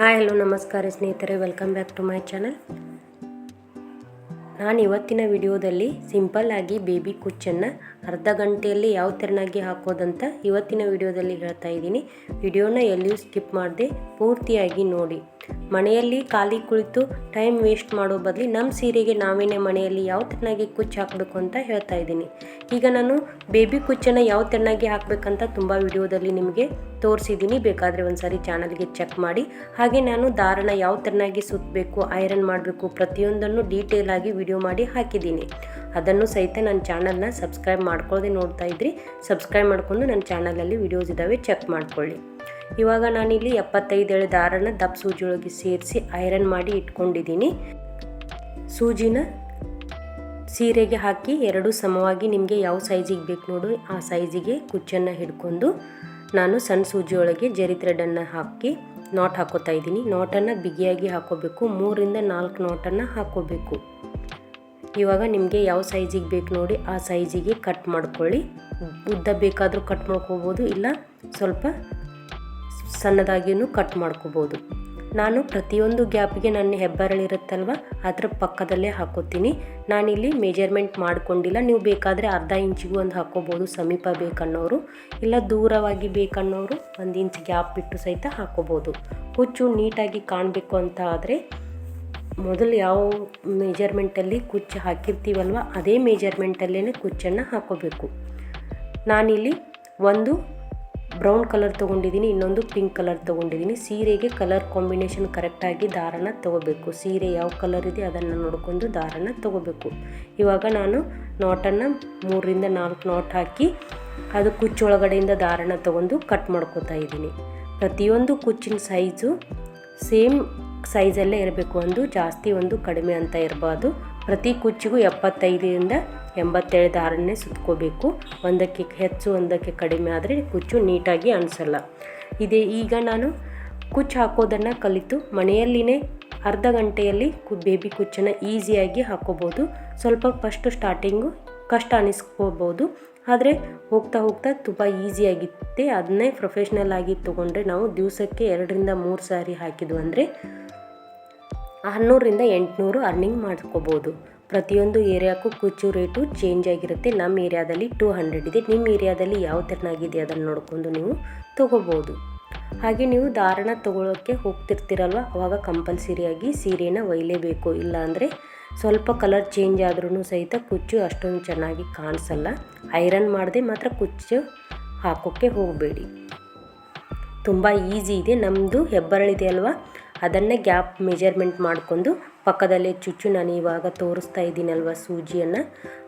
Hi, hello, ನಮಸ್ಕಾರ ಸ್ನೇಹಿತರೆ welcome back to my channel ನಾನು ಇವತ್ತಿನ ವಿಡಿಯೋದಲ್ಲಿ ಸಿಂಪಲ್ ಆಗಿ ಬೇಬಿ ಕುಚ್ಚನ್ನು ಅರ್ಧ ಗಂಟೆಯಲ್ಲಿ ಯಾವ ತೆರನಾಗಿ ಹಾಕೋದಂತ ಇವತ್ತಿನ ವಿಡಿಯೋದಲ್ಲಿ ಹೇಳ್ತಾ ಇದ್ದೀನಿ. ವಿಡಿಯೋನ ಎಲ್ಲಿಯೂ ಸ್ಕಿಪ್ ಮಾಡದೆ, ಪೂರ್ತಿಯಾಗಿ ನೋಡಿ. ಮನೆಯಲ್ಲಿ ಖಾಲಿ ಕುಳಿತು ಟೈಮ್ ವೇಸ್ಟ್ ಮಾಡೋ ಬದಲಿ ನಮ್ಮ ಸೀರೆಗೆ ನಾವೇನೇ ಮನೆಯಲ್ಲಿ ಯಾವ ತೆಣ್ಣಾಗಿ ಕುಚ್ಚು ಹಾಕಬೇಕು ಅಂತ ಹೇಳ್ತಾ ಇದ್ದೀನಿ. ಈಗ ನಾನು ಬೇಬಿ ಕುಚ್ಚನ್ನು ಯಾವ ತೆರನಾಗಿ ಹಾಕಬೇಕಂತ ತುಂಬ ವಿಡಿಯೋದಲ್ಲಿ ನಿಮಗೆ ತೋರಿಸಿದ್ದೀನಿ. ಬೇಕಾದರೆ ಒಂದು ಸಾರಿ ಚಾನಲ್ಗೆ ಚೆಕ್ ಮಾಡಿ. ಹಾಗೆ ನಾನು ದಾರಣ ಯಾವ ತೆರನಾಗಿ ಸುತ್ತಬೇಕು ಐರನ್ ಮಾಡಬೇಕು ಪ್ರತಿಯೊಂದನ್ನು ಡೀಟೇಲ್ ಆಗಿ ವಿಡಿಯೋ ಮಾಡಿ ಹಾಕಿದ್ದೀನಿ. ಅದನ್ನು ಸಹಿತ ನನ್ನ ಚಾನಲ್ನ ಸಬ್ಸ್ಕ್ರೈಬ್ ಮಾಡ್ಕೊಳ್ಳದೆ ನೋಡ್ತಾ ಇದ್ರಿ. ಸಬ್ಸ್ಕ್ರೈಬ್ ಮಾಡ್ಕೊಂಡು ನನ್ನ ಚಾನಲಲ್ಲಿ ವಿಡಿಯೋಸ್ ಇದ್ದಾವೆ ಚೆಕ್ ಮಾಡ್ಕೊಳ್ಳಿ. ಇವಾಗ ನಾನಿಲ್ಲಿ ಎಪ್ಪತ್ತೈದು ಎಳೆ ದಾರನ ದಪ್ಪ ಸೂಜಿಯೊಳಗೆ ಸೇರಿಸಿ ಐರನ್ ಮಾಡಿ ಇಟ್ಕೊಂಡಿದ್ದೀನಿ. ಸೂಜಿನ ಸೀರೆಗೆ ಹಾಕಿ ಎರಡು ಸಮವಾಗಿ ನಿಮಗೆ ಯಾವ ಸೈಜಿಗೆ ಬೇಕು ನೋಡು, ಆ ಸೈಜಿಗೆ ಕುಚ್ಚನ್ನು ಹಿಡ್ಕೊಂಡು ನಾನು ಸಣ್ಣ ಸೂಜಿಯೊಳಗೆ ಜರಿ ಥ್ರೆಡನ್ನು ಹಾಕಿ ನಾಟ್ ಹಾಕೋತಾ ಇದ್ದೀನಿ. ನಾಟನ್ನು ಬಿಗಿಯಾಗಿ ಹಾಕೋಬೇಕು, ಮೂರಿಂದ ನಾಲ್ಕು ನಾಟನ್ನು ಹಾಕೋಬೇಕು. ಇವಾಗ ನಿಮಗೆ ಯಾವ ಸೈಜಿಗೆ ಬೇಕು ನೋಡಿ, ಆ ಸೈಜಿಗೆ ಕಟ್ ಮಾಡ್ಕೊಳ್ಳಿ. ಉದ್ದ ಬೇಕಾದರೂ ಕಟ್ ಮಾಡ್ಕೋಬೋದು, ಇಲ್ಲ ಸ್ವಲ್ಪ ಸಣ್ಣದಾಗಿಯೂ ಕಟ್ ಮಾಡ್ಕೋಬೋದು. ನಾನು ಪ್ರತಿಯೊಂದು ಗ್ಯಾಪ್ಗೆ ನನ್ನ ಹೆಬ್ಬರಳಿರುತ್ತಲ್ವ ಅದರ ಪಕ್ಕದಲ್ಲೇ ಹಾಕೋತೀನಿ. ನಾನಿಲ್ಲಿ ಮೆಜರ್ಮೆಂಟ್ ಮಾಡ್ಕೊಂಡಿಲ್ಲ. ನೀವು ಬೇಕಾದರೆ ಅರ್ಧ ಇಂಚಿಗೂ ಒಂದು ಹಾಕೋಬೋದು, ಸಮೀಪ ಬೇಕನ್ನೋರು. ಇಲ್ಲ ದೂರವಾಗಿ ಬೇಕನ್ನೋರು ಒಂದು ಇಂಚ್ ಗ್ಯಾಪ್ ಬಿಟ್ಟು ಸಹಿತ ಹಾಕೋಬೋದು. ಕುಚ್ಚು ನೀಟಾಗಿ ಕಾಣಬೇಕು ಅಂತ ಆದರೆ ಮೊದಲು ಯಾವ ಮೆಜರ್ಮೆಂಟಲ್ಲಿ ಕುಚ್ಚು ಹಾಕಿರ್ತೀವಲ್ವ, ಅದೇ ಮೆಜರ್ಮೆಂಟಲ್ಲೇ ಕುಚ್ಚನ್ನು ಹಾಕೋಬೇಕು. ನಾನಿಲ್ಲಿ ಒಂದು ಬ್ರೌನ್ ಕಲರ್ ತೊಗೊಂಡಿದ್ದೀನಿ, ಇನ್ನೊಂದು ಪಿಂಕ್ ಕಲರ್ ತೊಗೊಂಡಿದ್ದೀನಿ. ಸೀರೆಗೆ ಕಲರ್ ಕಾಂಬಿನೇಷನ್ ಕರೆಕ್ಟಾಗಿ ದಾರನ ತೊಗೋಬೇಕು. ಸೀರೆ ಯಾವ ಕಲರ್ ಇದೆ ಅದನ್ನು ನೋಡ್ಕೊಂಡು ದಾರನ ತೊಗೋಬೇಕು. ಇವಾಗ ನಾನು ನಾಟನ್ನು ಮೂರರಿಂದ ನಾಲ್ಕು ನಾಟ್ ಹಾಕಿ ಅದು ಕುಚ್ಚೊಳಗಡೆಯಿಂದ ದಾರನ ತೊಗೊಂಡು ಕಟ್ ಮಾಡ್ಕೋತಾ ಇದ್ದೀನಿ. ಪ್ರತಿಯೊಂದು ಕುಚ್ಚಿನ ಸೈಜು ಸೇಮ್ ಸೈಜಲ್ಲೇ ಇರಬೇಕು. ಒಂದು ಜಾಸ್ತಿ, ಒಂದು ಕಡಿಮೆ ಅಂತ ಇರಬಾರ್ದು. ಪ್ರತಿ ಕುಚ್ಚಿಗೂ ಎಪ್ಪತ್ತೈದರಿಂದ ಎಂಬತ್ತೇಳು ದಾರನ್ನೇ ಸುತ್ಕೋಬೇಕು. ಒಂದಕ್ಕೆ ಹೆಚ್ಚು, ಒಂದಕ್ಕೆ ಕಡಿಮೆ ಆದರೆ ಕುಚ್ಚು ನೀಟಾಗಿ ಅನಿಸಲ್ಲ. ಇದೇ, ಈಗ ನಾನು ಕುಚ್ಚು ಹಾಕೋದನ್ನು ಕಲಿತು ಮನೆಯಲ್ಲಿನೇ ಅರ್ಧ ಗಂಟೆಯಲ್ಲಿ ಕು, ಬೇಬಿ ಕುಚ್ಚನ್ನು ಈಸಿಯಾಗಿ ಹಾಕೋಬೋದು. ಸ್ವಲ್ಪ ಫಸ್ಟು ಸ್ಟಾರ್ಟಿಂಗು ಕಷ್ಟ ಅನಿಸ್ಕೋಬೋದು. ಆದರೆ ಹೋಗ್ತಾ ಹೋಗ್ತಾ ತುಂಬ ಈಸಿಯಾಗಿತ್ತೆ. ಅದನ್ನೇ ಪ್ರೊಫೆಷ್ನಲ್ ಆಗಿ ತೊಗೊಂಡ್ರೆ ನಾವು ದಿವಸಕ್ಕೆ ಎರಡರಿಂದ ಮೂರು ಸಾರಿ ಹಾಕಿದ್ವು ಅಂದರೆ ಹನ್ನೂರರಿಂದ ಎಂಟುನೂರು ಅರ್ನಿಂಗ್ ಮಾಡ್ಕೋಬೋದು. ಪ್ರತಿಯೊಂದು ಏರಿಯಾಕ್ಕೂ ಕುಚ್ಚು ರೇಟು ಚೇಂಜ್ ಆಗಿರುತ್ತೆ. ನಮ್ಮ ಏರಿಯಾದಲ್ಲಿ ಟೂ ಹಂಡ್ರೆಡ್ ಇದೆ. ನಿಮ್ಮ ಏರಿಯಾದಲ್ಲಿ ಯಾವ ಥರನಾಗಿದೆ ಅದನ್ನು ನೋಡಿಕೊಂಡು ನೀವು ತೊಗೋಬೋದು. ಹಾಗೆ ನೀವು ದಾರಣ ತೊಗೊಳೋಕ್ಕೆ ಹೋಗ್ತಿರ್ತೀರಲ್ವ? ಅವಾಗ ಕಂಪಲ್ಸರಿಯಾಗಿ ಸೀರೆನ ಒಯ್ಯಲೇಬೇಕು ಇಲ್ಲಾಂದರೆ ಸ್ವಲ್ಪ ಕಲರ್ ಚೇಂಜ್ ಆದ್ರೂ ಸಹಿತ ಕುಚ್ಚು ಅಷ್ಟೊಂದು ಚೆನ್ನಾಗಿ ಕಾಣಿಸಲ್ಲ. ಐರನ್ ಮಾಡದೆ ಮಾತ್ರ ಕುಚ್ಚು ಹಾಕೋಕ್ಕೆ ಹೋಗಬೇಡಿ. ತುಂಬ ಈಸಿ ಇದೆ. ನಮ್ಮದು ಹೆಬ್ಬರಳಿದೆ ಅಲ್ವಾ? ಅದನ್ನೇ ಗ್ಯಾಪ್ ಮೆಜರ್ಮೆಂಟ್ ಮಾಡಿಕೊಂಡು ಪಕ್ಕದಲ್ಲೇ ಚುಚ್ಚು ನಾನು ಇವಾಗ ತೋರಿಸ್ತಾ ಇದ್ದೀನಲ್ವ ಸೂಜಿಯನ್ನು,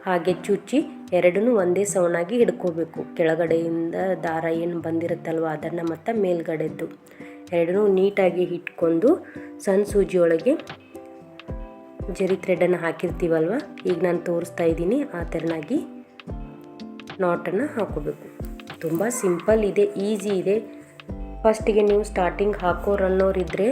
ಹಾಗೆ ಚುಚ್ಚಿ ಎರಡನ್ನೂ ಒಂದೇ ಸೌನಾಗಿ ಹಿಡ್ಕೋಬೇಕು. ಕೆಳಗಡೆಯಿಂದ ದಾರ ಏನು ಬಂದಿರುತ್ತಲ್ವ ಅದನ್ನು ಮತ್ತು ಮೇಲ್ಗಡೆದ್ದು. ಎರಡನ್ನೂ ನೀಟಾಗಿ ಇಟ್ಕೊಂಡು ಸಣ್ಣ ಸೂಜಿಯೊಳಗೆ ಜರಿ ಥ್ರೆಡನ್ನು ಹಾಕಿರ್ತೀವಲ್ವ, ಈಗ ನಾನು ತೋರಿಸ್ತಾ ಇದ್ದೀನಿ ಆ ಥರನಾಗಿ ನಾಟನ್ನು ಹಾಕೋಬೇಕು. ತುಂಬ ಸಿಂಪಲ್ ಇದೆ ಈಸಿ ಇದೆ. ಫಸ್ಟಿಗೆ ನೀವು ಸ್ಟಾರ್ಟಿಂಗ್ ಹಾಕೋರನ್ನೋರಿದ್ದರೆ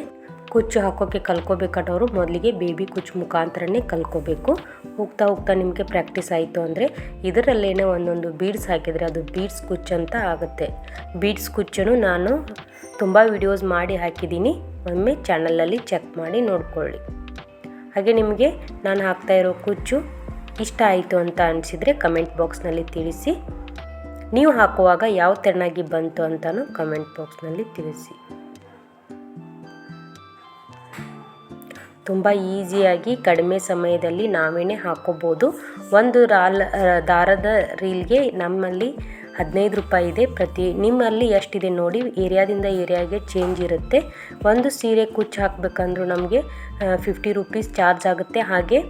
ಕುಚ್ಚು ಹಾಕೋಕ್ಕೆ ಕಲ್ಕೋಬೇಕಾದವರು ಮೊದಲಿಗೆ ಬೇಬಿ ಕುಚ್ಚು ಮುಖಾಂತರನೇ ಕಲ್ಕೋಬೇಕು. ಹೋಗ್ತಾ ಹೋಗ್ತಾ ನಿಮಗೆ ಪ್ರಾಕ್ಟೀಸ್ ಆಯಿತು ಅಂದರೆ ಇದರಲ್ಲೇನೋ ಒಂದೊಂದು ಬೀಡ್ಸ್ ಹಾಕಿದರೆ ಅದು ಬೀಡ್ಸ್ ಕುಚ್ಚು ಅಂತ ಆಗುತ್ತೆ. ಬೀಡ್ಸ್ ಕುಚ್ಚನ್ನು ನಾನು ತುಂಬ ವಿಡಿಯೋಸ್ ಮಾಡಿ ಹಾಕಿದ್ದೀನಿ. ಒಮ್ಮೆ ಚಾನಲಲ್ಲಿ ಚೆಕ್ ಮಾಡಿ ನೋಡ್ಕೊಳ್ಳಿ. ಹಾಗೆ ನಿಮಗೆ ನಾನು ಹಾಕ್ತಾ ಇರೋ ಕುಚ್ಚು ಇಷ್ಟ ಆಯಿತು ಅಂತ ಅನಿಸಿದರೆ ಕಮೆಂಟ್ ಬಾಕ್ಸ್ನಲ್ಲಿ ತಿಳಿಸಿ. ನೀವು ಹಾಕುವಾಗ ಯಾವ ತೆರನಾಗಿ ಬಂತು ಅಂತಲೂ ಕಮೆಂಟ್ ಬಾಕ್ಸ್ನಲ್ಲಿ ತಿಳಿಸಿ. ತುಂಬ ಈಸಿಯಾಗಿ ಕಡಿಮೆ ಸಮಯದಲ್ಲಿ ನಾವೇನೇ ಹಾಕೋಬೋದು. ಒಂದು ರಾಲ್, ದಾರದ ರೀಲ್ಗೆ ನಮ್ಮಲ್ಲಿ ಹದಿನೈದು ರೂಪಾಯಿ ಇದೆ. ಪ್ರತಿ, ನಿಮ್ಮಲ್ಲಿ ಎಷ್ಟಿದೆ ನೋಡಿ, ಏರಿಯಾದಿಂದ ಏರಿಯಾಗೆ ಚೇಂಜ್ ಇರುತ್ತೆ. ಒಂದು ಸೀರೆ ಕುಚ್ಚು ಹಾಕಬೇಕಂದ್ರೂ ನಮಗೆ ಫಿಫ್ಟಿ ರುಪೀಸ್ ಚಾರ್ಜ್ ಆಗುತ್ತೆ. ಹಾಗೆ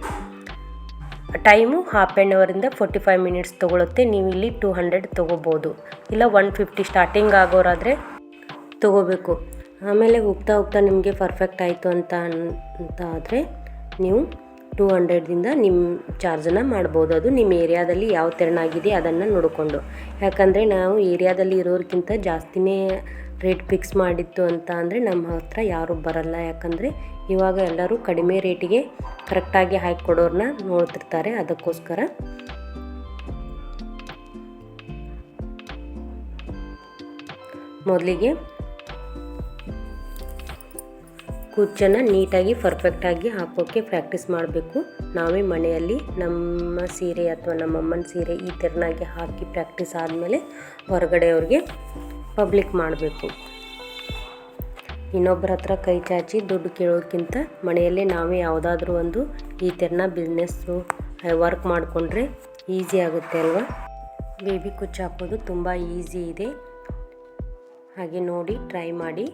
ಟೈಮು ಹಾಫ್ ಆ್ಯಂಡ್ ಅವರಿಂದ ಫೋರ್ಟಿ ಫೈವ್ ಮಿನಿಟ್ಸ್ ತೊಗೊಳುತ್ತೆ. ನೀವು ಇಲ್ಲಿ ಟೂ ಹಂಡ್ರೆಡ್ ತೊಗೋಬೋದು. ಇಲ್ಲ ಒನ್ ಫಿಫ್ಟಿ ಸ್ಟಾರ್ಟಿಂಗ್ ಆಗೋರಾದರೆ ತೊಗೋಬೇಕು. ಆಮೇಲೆ ಹೋಗ್ತಾ ಹೋಗ್ತಾ ನಿಮಗೆ ಪರ್ಫೆಕ್ಟ್ ಆಯಿತು ಅಂತ ಅಂತ ಆದರೆ ನೀವು ಟೂ ಹಂಡ್ರೆಡ್ದಿಂದ ನಿಮ್ಮ ಚಾರ್ಜನ್ನು ಮಾಡ್ಬೋದು. ಅದು ನಿಮ್ಮ ಏರಿಯಾದಲ್ಲಿ ಯಾವ ತೆರನಾಗಿದೆ ಅದನ್ನು ನೋಡಿಕೊಂಡು. ಯಾಕಂದರೆ ನಾವು ಏರಿಯಾದಲ್ಲಿ ಇರೋರ್ಗಿಂತ ಜಾಸ್ತಿನೇ ರೇಟ್ ಫಿಕ್ಸ್ ಮಾಡಿತ್ತು ಅಂತ ಅಂದರೆ ನಮ್ಮ ಹತ್ರ ಯಾರೂ ಬರಲ್ಲ. ಯಾಕಂದರೆ ಇವಾಗ ಎಲ್ಲರೂ ಕಡಿಮೆ ರೇಟಿಗೆ ಕರೆಕ್ಟಾಗಿ ಹಾಕಿ ಕೊಡೋರನ್ನ ನೋಡ್ತಿರ್ತಾರೆ. ಅದಕ್ಕೋಸ್ಕರ ಮೊದಲಿಗೆ ಕುಚ್ಚನ್ನು ನೀಟಾಗಿ ಪರ್ಫೆಕ್ಟಾಗಿ ಹಾಕೋಕ್ಕೆ ಪ್ರಾಕ್ಟೀಸ್ ಮಾಡಬೇಕು. ನಾವೇ ಮನೆಯಲ್ಲಿ ನಮ್ಮ ಸೀರೆ ಅಥವಾ ನಮ್ಮಮ್ಮನ ಸೀರೆ ಈ ಥರನಾಗಿ ಹಾಕಿ ಪ್ರಾಕ್ಟೀಸ್ ಆದಮೇಲೆ ಹೊರಗಡೆ ಅವ್ರಿಗೆ ಪಬ್ಲಿಕ್ ಮಾಡಬೇಕು. ಇನ್ನೊಬ್ಬರ ಹತ್ರ ಕೈ ಚಾಚಿ ದುಡ್ಡು ಕೇಳೋಕ್ಕಿಂತ ಮನೆಯಲ್ಲೇ ನಾವೇ ಯಾವುದಾದ್ರೂ ಒಂದು ಈ ಥರನ ಬಿಸ್ನೆಸ್ಸು ವರ್ಕ್ ಮಾಡಿಕೊಂಡ್ರೆ ಈಸಿ ಆಗುತ್ತೆ ಅಲ್ವಾ? ಬೇಬಿ ಕುಚ್ಚು ಹಾಕೋದು ತುಂಬ ಈಸಿ ಇದೆ. ಹಾಗೆ ನೋಡಿ ಟ್ರೈ ಮಾಡಿ.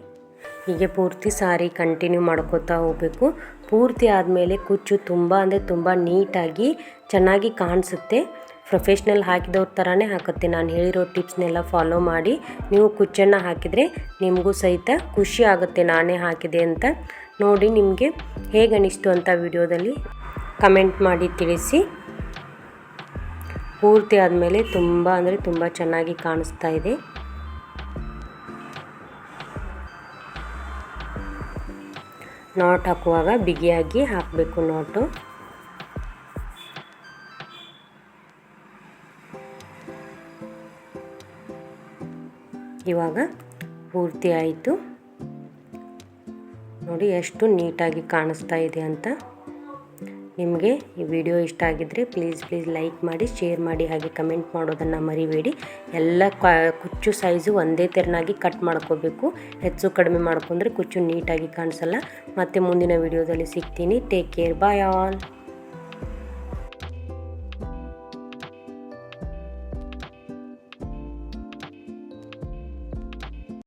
ಹೀಗೆ ಪೂರ್ತಿ ಸಾರಿ ಕಂಟಿನ್ಯೂ ಮಾಡ್ಕೋತಾ ಹೋಗಬೇಕು. ಪೂರ್ತಿ ಆದಮೇಲೆ ಕುಚ್ಚು ತುಂಬ ಅಂದರೆ ತುಂಬ ನೀಟಾಗಿ ಚೆನ್ನಾಗಿ ಕಾಣಿಸುತ್ತೆ. ಪ್ರೊಫೆಷ್ನಲ್ ಹಾಕಿದವ್ರ ಥರನೇ ಹಾಕುತ್ತೆ. ನಾನು ಹೇಳಿರೋ ಟಿಪ್ಸ್ನೆಲ್ಲ ಫಾಲೋ ಮಾಡಿ. ನೀವು ಕುಚ್ಚನ್ನು ಹಾಕಿದರೆ ನಿಮಗೂ ಸಹಿತ ಖುಷಿ ಆಗುತ್ತೆ ನಾನೇ ಹಾಕಿದೆ ಅಂತ. ನೋಡಿ ನಿಮಗೆ ಹೇಗೆ ಅನಿಸ್ತು ಅಂತ ವಿಡಿಯೋದಲ್ಲಿ ಕಮೆಂಟ್ ಮಾಡಿ ತಿಳಿಸಿ. ಪೂರ್ತಿ ಆದಮೇಲೆ ತುಂಬ ಅಂದರೆ ತುಂಬ ಚೆನ್ನಾಗಿ ಕಾಣಿಸ್ತಾ ಇದೆ. ನಾಟ್ ಹಾಕುವಾಗ ಬಿಗಿಯಾಗಿ ಹಾಕಬೇಕು ನಾಟು ಇವಾಗ ಪೂರ್ತಿ ಆಯಿತು. ನೋಡಿ ಎಷ್ಟು ನೀಟಾಗಿ ಕಾಣಿಸ್ತಾ ಇದೆ ಅಂತ. ನಿಮಗೆ ಈ ವಿಡಿಯೋ ಇಷ್ಟ ಆಗಿದ್ದರೆ ಪ್ಲೀಸ್ ಪ್ಲೀಸ್ ಲೈಕ್ ಮಾಡಿ ಶೇರ್ ಮಾಡಿ, ಹಾಗೆ ಕಮೆಂಟ್ ಮಾಡೋದನ್ನು ಮರಿಬೇಡಿ. ಎಲ್ಲ ಕುಚ್ಚು ಸೈಜು ಒಂದೇ ತೆರನಾಗಿ ಕಟ್ ಮಾಡ್ಕೋಬೇಕು. ಹೆಚ್ಚು ಕಡಿಮೆ ಮಾಡ್ಕೊಂಡ್ರೆ ಕುಚ್ಚು ನೀಟಾಗಿ ಕಾಣಿಸಲ್ಲ. ಮತ್ತು ಮುಂದಿನ ವಿಡಿಯೋದಲ್ಲಿ ಸಿಗ್ತೀನಿ. Take care bye all